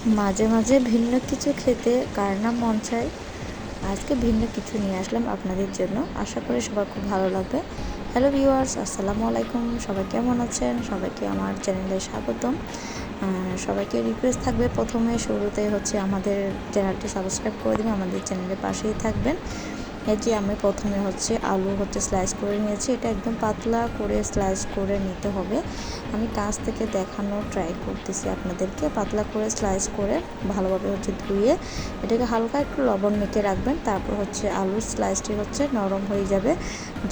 মাঝে মাঝে ভিন্ন কিছু খেতে কার নাম মন চায়, আজকে ভিন্ন কিছু নিয়ে আসলাম আপনাদের জন্য। আশা করি সবার খুব ভালো লাগবে। হ্যালো ভিউয়ার্স আসসালামু আলাইকুম। সবাই কেমন আছেন? সবাইকে আমার চ্যানেলে স্বাগতম। সবাইকে রিকোয়েস্ট থাকবে প্রথমে শুরুতে হচ্ছে আমাদের চ্যানেলটি সাবস্ক্রাইব করে দিন আমাদের চ্যানেলের পাশেই থাকবেন। এই যে আমি প্রথমে হচ্ছে আলু হচ্ছে স্লাইস করে নিয়েছি। এটা একদম পাতলা করে স্লাইস করে নিতে হবে। আমি কাছ থেকে দেখানো ট্রাই করতেছি আপনাদেরকে। পাতলা করে স্লাইস করে ভালোভাবে হচ্ছে ধুয়ে এটাকে হালকা একটু লবণ মেখে রাখবেন তারপর হচ্ছে আলুর স্লাইসটি হচ্ছে নরম হয়ে যাবে।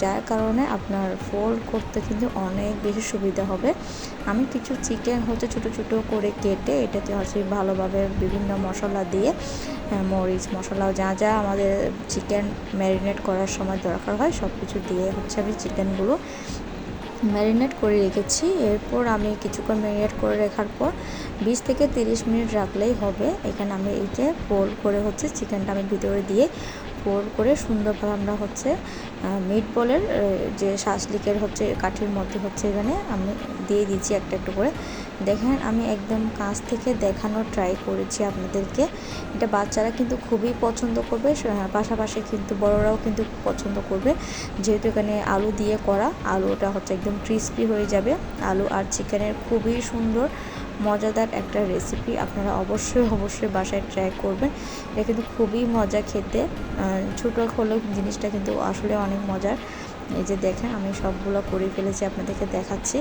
যার কারণে আপনার ফোল্ড করতে কিন্তু অনেক বেশি সুবিধা হবে। আমি কিছু চিকেন হচ্ছে ছোটো ছোটো করে কেটে এটাকে হচ্ছে ভালোভাবে বিভিন্ন মশলা দিয়ে হ্যাঁ, মরিচ মশলা যা যা আমাদের চিকেন ম্যারিনেট করার সময় দরকার হয় সব কিছু দিয়ে হচ্ছে আমি চিকেনগুলো ম্যারিনেট করে রেখেছি। এরপর আমি কিছুক্ষণ ম্যারিনেট করে রাখার পর বিশ থেকে তিরিশ মিনিট রাখলেই হবে। এখানে আমি এইটা ফোল্ড করে হচ্ছে চিকেনটা আমি ভিতরে দিয়ে ফোল্ড করে সুন্দরভাবে আমরা হচ্ছে মিট বলের যে শাসলিকের হচ্ছে কাঠির মধ্যে হচ্ছে এখানে আমি দিয়ে দিচ্ছি একটা একটু করে। দেখেন আমি একদম কাছ থেকে দেখানোর ট্রাই করেছি আপনাদেরকে। এটা বাচ্চারা কিন্তু খুবই পছন্দ করবে পাশাপাশি কিন্তু বড়রাও কিন্তু পছন্দ করবে। যেহেতু এখানে আলু দিয়ে করা, আলুটা হচ্ছে একদম ক্রিস্পি হয়ে যাবে। আলু আর চিকেনের খুবই সুন্দর মজাদার একটা রেসিপি আপনারা অবশ্যই অবশ্যই বাসায় ট্রাই করবেন। এটা কিন্তু খুবই মজা খেতে। ছোটো হলেও জিনিসটা কিন্তু আসলে অনেক মজার। এই যে দেখেন, আমি সবগুলো করে ফেলেছি, আপনাদেরকে দেখাচ্ছি।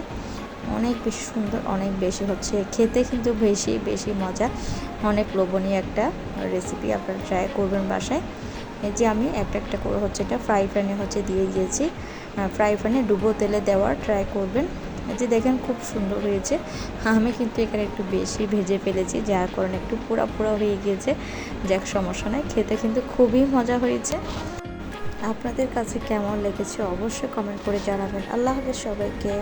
অনেক বেশি সুন্দর, অনেক বেশি হচ্ছে। খেতে কিন্তু বেশি বেশি মজা। অনেক লোভনীয় একটা রেসিপি আপনারা ট্রাই করবেন বাসায়। এই যে আমি একটা একটা করে হচ্ছে এটা ফ্রাই প্যানে হচ্ছে দিয়ে দিয়েছি। ফ্রাই প্যানে ডুবো তেলে দেওয়ার ট্রাই করবেন। যে দেখেন খুব সুন্দর হয়েছে। আমি কিন্তু এখানে একটু বেশি ভেজে ফেলেছি, যার কারণে একটু পোড়া পোড়া হয়ে গিয়েছে। যাক, সমস্যা নাই, খেতে কিন্তু খুবই মজা হয়েছে। আপনাদের কাছে কেমন লেগেছে অবশ্যই কমেন্ট করে জানাবেন। আল্লাহ হাফেজ সবাইকে।